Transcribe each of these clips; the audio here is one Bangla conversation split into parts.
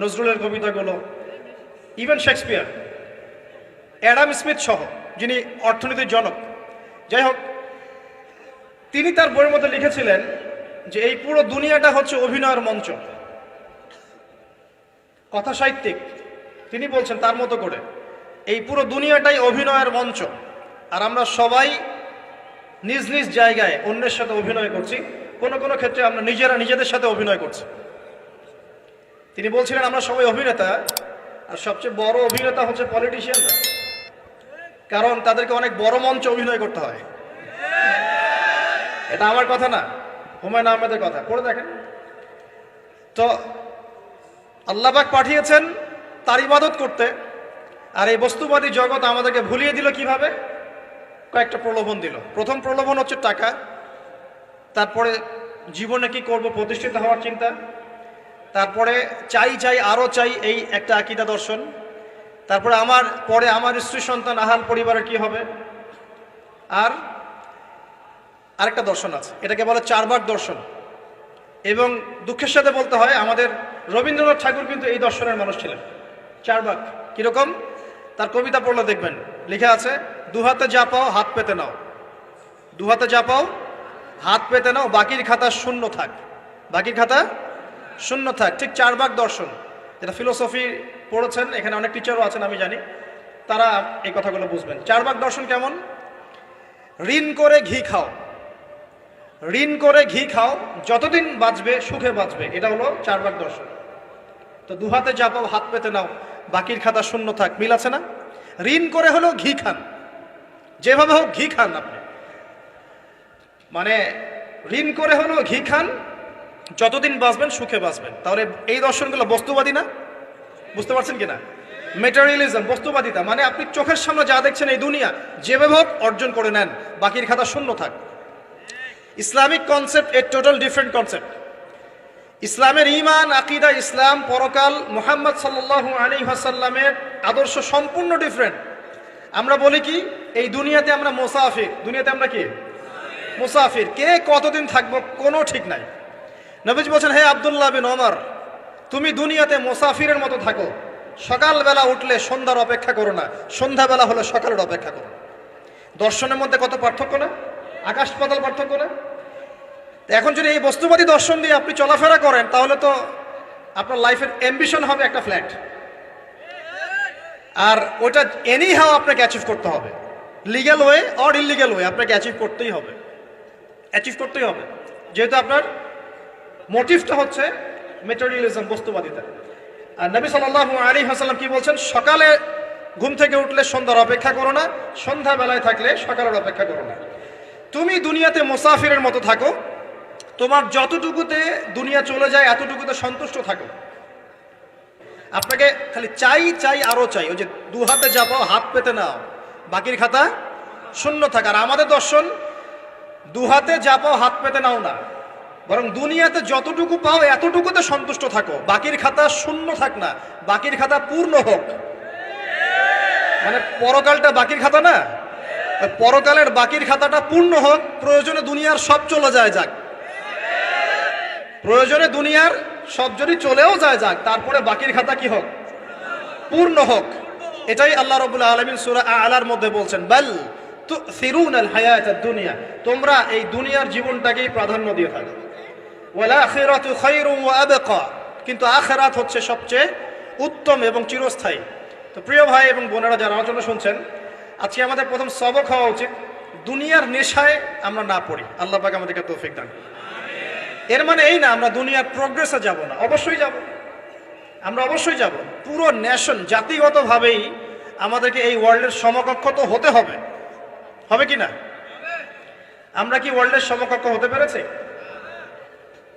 নজরুলের কবিতাগুলো ইভেন শেক্সপিয়ার অ্যাডাম স্মিথ সহ, যিনি অর্থনীতির জনক। যাই হোক, তিনি তার বইয়ের মধ্যে লিখেছিলেন যে এই পুরো দুনিয়াটা হচ্ছে অভিনয়ের মঞ্চ। কথা সাহিত্যিক, তিনি বলছেন তার মতো করে, এই পুরো দুনিয়াটাই অভিনয়ের মঞ্চ। আর আমরা সবাই নিজ নিজ জায়গায় অন্যের সাথে অভিনয় করছি। কোনো কোনো ক্ষেত্রে আমরা নিজেরা নিজেদের সাথে অভিনয় করছি। তিনি বলছিলেন, আমরা সবাই অভিনেতা, আর সবচেয়ে বড় অভিনেতা হচ্ছে পলিটিশিয়ানরা কারণ তাদেরকে অনেক বড় মঞ্চে অভিনয় করতে হয়। এটা আমার কথা না, হুমায়ুন আহমেদের কথা। পড়ে দেখেন। তো আল্লাহবাক পাঠিয়েছেন তার ইবাদত করতে, আর এই বস্তুবাদী জগৎ আমাদেরকে ভুলিয়ে দিল কীভাবে? কয়েকটা প্রলোভন দিল। প্রথম প্রলোভন হচ্ছে টাকা। তারপরে জীবনে কি করব, প্রতিষ্ঠিত হওয়ার চিন্তা। তারপরে চাই চাই, আরও চাই এই একটা আকিদা দর্শন। তারপরে আমার, পরে আমার স্ত্রী সন্তান, আহাল পরিবারের কি হবে? আর আরেকটা দর্শন আছে, এটাকে বলে চারবার দর্শন। এবং দুঃখের সাথে বলতে হয়, আমাদের রবীন্দ্রনাথ ঠাকুর কিন্তু এই দর্শনের মানুষ ছিলেন। চারবাক কীরকম? তার কবিতা পড়লে দেখবেন, লেখা আছে দুহাতে যা পাও, হাত পেতে নাও। দুহাতে যা পাও, হাত পেতে নাও, বাকির খাতা শূন্য থাক। বাকির খাতা শূন্য থাক, ঠিক চারবাক দর্শন। যেটা ফিলোসফি পড়েছেন, এখানে অনেক টিচারও আছেন, আমি জানি। তারা এই কথাগুলো বুঝবেন। চারবাক দর্শন কেমন? ঋণ করে ঘি খাও। ঋণ করে ঘি খাও, যতদিন বাঁচবে, সুখে বাঁচবে। এটা হলো চার ভাগ দর্শন। তো দুহাতে যা পাও, হাত পেতে নাও, বাকির খাতা শূন্য থাক, মিল আছে না? ঋণ করে হলেও ঘি খান। যেভাবে হোক, ঘি খান আপনি। মানে ঋণ করে হলেও ঘি খান যতদিন বাঁচবেন, সুখে বাঁচবেন। তাহলে এই দর্শনগুলো বস্তুবাদী না? বুঝতে পারছেন কিনা? মেটেরিয়ালিজম বস্তুবাদিতা মানে আপনি চোখের সামনে যা দেখছেন এই দুনিয়া, যেভাবে হোক অর্জন করে নেন, বাকির খাতা শূন্য থাক। Islamic concept a total different concept ইসলামের ইমান আকিদা, ইসলাম, পরকাল, মোহাম্মদ সাল্লাল্লাহু আলী হাসাল্লামের আদর্শ সম্পূর্ণ ডিফারেন্ট আমরা বলি কি, এই দুনিয়াতে আমরা মোসাফির। দুনিয়াতে আমরা কি? মুসাফির। কে কতদিন থাকব, কোনো ঠিক নাই। নবীজ বলছেন, হে আবদুল্লাহ বিন ওমর, তুমি দুনিয়াতে মুসাফিরের মতো থাকো। সকালবেলা উঠলে সন্ধ্যার অপেক্ষা করো না। সন্ধ্যাবেলা হলে সকালের অপেক্ষা করো। দর্শনের মধ্যে কত পার্থক্য না? আকাশ পাতাল পার্থক্য না? এখন যদি এই বস্তুবাদী দর্শন দিয়ে আপনি চলাফেরা করেন, তাহলে তো আপনার লাইফের অ্যাম্বিশন হবে একটা ফ্ল্যাট আর ওটা এনি হাও আপনাকে অ্যাচিভ করতে হবে। Legal way or illegal way আপনাকে অ্যাচিভ করতেই হবে। অ্যাচিভ করতেই হবে। যেহেতু আপনার মোটিভটা হচ্ছে মেটেরিয়ালিজম বস্তুবাদিতা। আর নবী সাল্লাহ আলী হাসাল্লাম কি বলছেন? সকালে ঘুম থেকে উঠলে সন্ধ্যার অপেক্ষা করো না, সন্ধ্যাবেলায় থাকলে সকালের অপেক্ষা করো না। তুমি দুনিয়াতে মোসাফিরের মতো থাকো, তোমার যতটুকুতে দুনিয়া চলে যায়, এতটুকুতে সন্তুষ্ট থাকো। আপনাকে খালি চাই চাই আরও চাই, ওই যে দু হাতে যা পাও, হাত পেতে নাও, বাকির খাতা শূন্য থাক। আর আমাদের দর্শন, দু হাতে যা পাও, হাত পেতে নাও না। বরং দুনিয়াতে যতটুকু পাও এতটুকুতে সন্তুষ্ট থাকো। বাকির খাতা শূন্য থাক না, বাকির খাতা পূর্ণ হোক। মানে পরকালটা বাকির খাতা না? পরকালের বাকির খাতাটা পূর্ণ হোক, প্রয়োজনে দুনিয়ার সব চলে যায় যাক। প্রয়োজনে দুনিয়ার সব যদি চলেও যায় যাক, তারপরে বাকির খাতা কি হোক? পূর্ণ হোক। এটাই আল্লাহ রবুল্লা আলমিন সুরা আলার মধ্যে বলছেন, বাল তো ফিরুন আল হায়াত দুনিয়া। তোমরা এই দুনিয়ার জীবনটাকেই প্রাধান্য দিয়ে থাকো। ওয়ালা আখিরাতু খায়রুম ওয়া আবকা। কিন্তু আখিরাত হচ্ছে সবচেয়ে উত্তম এবং চিরস্থায়ী। তো প্রিয় ভাই এবং বোনেরা যারা আলোচনা শুনছেন, আজকে আমাদের প্রথম সবক হওয়া উচিত, দুনিয়ার নেশায় আমরা না পড়ি। আল্লাহ পাক আমাদেরকে তৌফিক দান এর মানে এই না, আমরা দুনিয়ার প্রোগ্রেসে যাব না, অবশ্যই যাব। আমরা অবশ্যই যাব। পুরো ন্যাশন জাতিগতভাবেই আমাদেরকে এই ওয়ার্ল্ডের সমকক্ষ তো হতে হবে। হবে কি না? আমরা কি ওয়ার্ল্ডের সমকক্ষ হতে পেরেছি?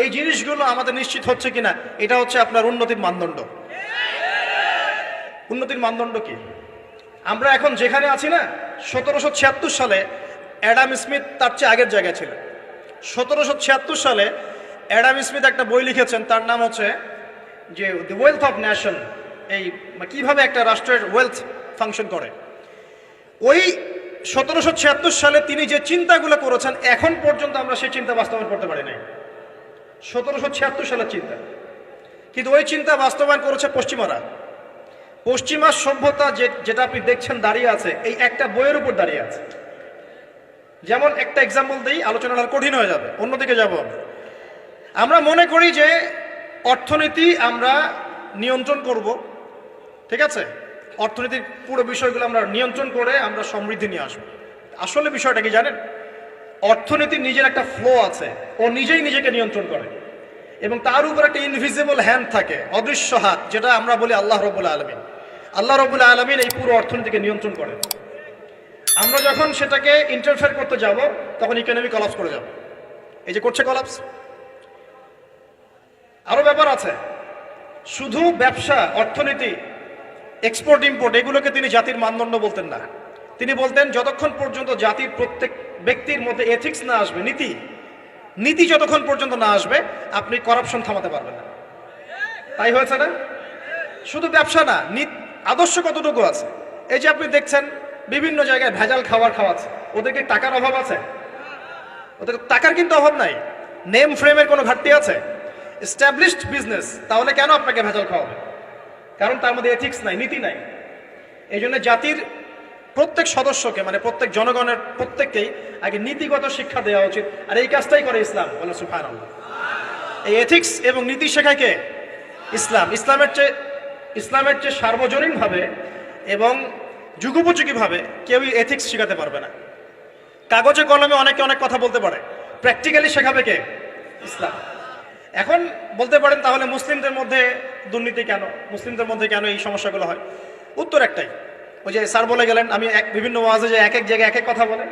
এই জিনিসগুলো আমাদের নিশ্চিত হচ্ছে কিনা, এটা হচ্ছে আপনার উন্নতির মানদণ্ড। উন্নতির মানদণ্ড কি? আমরা এখন যেখানে আছি না, সতেরোশো ছিয়াত্তর সালে অ্যাডাম স্মিথ তার চেয়ে আগের জায়গায় ছিল সতেরোশো ছিয়াত্তর সালে অ্যাডাম স্মিথ একটা বই লিখেছেন, তার নাম হচ্ছে যে দি ওয়েলথ অফ ন্যাশন এই কীভাবে একটা রাষ্ট্রের ওয়েলথ ফাংশন করে। ওই সতেরোশো ছিয়াত্তর সালে তিনি যে চিন্তাগুলো করেছেন, এখন পর্যন্ত আমরা সেই চিন্তা বাস্তবায়ন করতে পারি নাই। সতেরোশো ছিয়াত্তর সালের চিন্তা। কিন্তু ওই চিন্তা বাস্তবায়ন করেছে পশ্চিমারা। পশ্চিমা সভ্যতা যেটা আপনি দেখছেন দাঁড়িয়ে আছে, এই একটা বইয়ের উপর দাঁড়িয়ে আছে। যেমন একটা এক্সাম্পল দিই, আলোচনাটা কঠিন হয়ে যাবে, অন্যদিকে যাব আমি। আমরা মনে করি যে অর্থনীতি আমরা নিয়ন্ত্রণ করব, ঠিক আছে? অর্থনীতির পুরো বিষয়গুলো আমরা নিয়ন্ত্রণ করে আমরা সমৃদ্ধি নিয়ে আসব। আসলে বিষয়টা কি জানেন? অর্থনীতির নিজের একটা ফ্লো আছে। ও নিজেই নিজেকে নিয়ন্ত্রণ করে। এবং তার উপর একটা ইনভিজিবল হ্যান্ড থাকে, অদৃশ্য হাত, যেটা আমরা বলি আল্লাহ রবুল্লা আলমিন। আল্লাহ রবুল্লা আলমিন এই পুরো অর্থনীতিকে নিয়ন্ত্রণ করে আমরা যখন সেটাকে ইন্টারফেয়ার করতে যাব, তখন ইকোনমি কলাপস করে যাব। এই যে করছে কলাপস আরও ব্যাপার আছে। শুধু ব্যবসা, অর্থনীতি এক্সপোর্ট ইম্পোর্ট এগুলোকে তিনি জাতির মানদণ্ড বলতেন না। তিনি বলতেন, যতক্ষণ পর্যন্ত জাতির প্রত্যেক ব্যক্তির মধ্যে এথিক্স না আসবে, নীতি। নীতি যতক্ষণ পর্যন্ত না আসবে, আপনি করাপশন থামাতে পারবেন না। তাই হয়েছে না? শুধু ব্যবসা না আদর্শ কতটুকু আছে? এই যে আপনি দেখছেন, বিভিন্ন জায়গায় ভেজাল খাবার খাওয়াচ্ছে। ওদেরকে টাকার অভাব আছে? ওদের টাকার কিন্তু অভাব নাই। নেম ফ্রেমের কোনো ঘাটতি আছে? এস্টাবলিশড বিজনেস তাহলে কেন আপনাকে ভেজাল খাওয়াবে? কারণ তার মধ্যে এথিক্স নাই, নীতি নাই। এই জন্য জাতির প্রত্যেক সদস্যকে মানে প্রত্যেক জনগণের প্রত্যেককেই আগে নীতিগত শিক্ষা দেওয়া উচিত। আর এই কাজটাই করে ইসলাম। বলে সুফান এই এথিক্স এবং নীতি শেখায় কে? ইসলাম। ইসলামের চেয়ে ইসলামের চেয়ে সার্বজনীনভাবে এবং যুগোপযোগীভাবে কেউই এথিক্স শেখাতে পারবে না। কাগজে কলমে অনেকে অনেক কথা বলতে পারে। প্র্যাকটিক্যালি শেখাবে কে? ইসলাম। এখন বলতে পারেন, তাহলে মুসলিমদের মধ্যে দুর্নীতি কেন? মুসলিমদের মধ্যে কেন এই সমস্যাগুলো হয়? উত্তর একটাই। ওই যে স্যার বলে গেলেন, আমি এক বিভিন্ন ওয়াজে যে এক এক জায়গায় এক এক কথা বলে।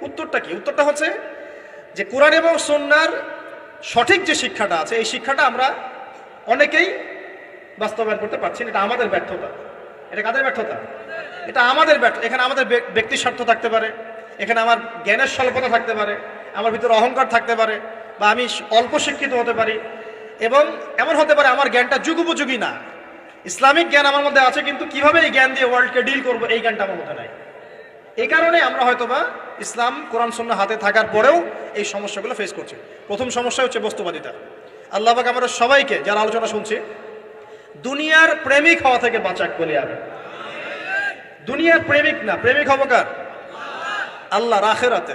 উত্তরটা কি? উত্তরটা হচ্ছে যে কোরআন এবং সন্ন্যার সঠিক যে শিক্ষাটা আছে, এই শিক্ষাটা আমরা অনেকেই বাস্তবায়ন করতে পারছি না। এটা আমাদের ব্যর্থতা। এটা কাদের ব্যর্থতা? এটা আমাদের ব্যর্থ এখানে আমাদের ব্যক- ব্যক্তি স্বার্থ থাকতে পারে, এখানে আমার জ্ঞানের স্বল্পতা থাকতে পারে, আমার ভিতরে অহংকার থাকতে পারে, বা আমি অল্প শিক্ষিত হতে পারি, এবং এমন হতে পারে আমার জ্ঞানটা যুগোপযোগী না। ইসলামিক জ্ঞান আমার মধ্যে আছে, কিন্তু কীভাবে এই জ্ঞান দিয়ে ওয়ার্ল্ডকে ডিল করব, এই জ্ঞানটা আমার মধ্যে নাই। এই কারণে আমরা হয়তোবা ইসলাম, কোরআন সন্ন্য হাতে থাকার পরেও এই সমস্যাগুলো ফেস করছি। প্রথম সমস্যা হচ্ছে বস্তুবাদিতা। আল্লাহ পাক আমরা সবাইকে, যারা আলোচনা শুনছি, দুনিয়ার প্রেমিক হওয়া থেকে বাঁচাক বলে আমি। দুনিয়ার প্রেমিক না, প্রেমিক হব কার? আল্লাহ রাখেরাতে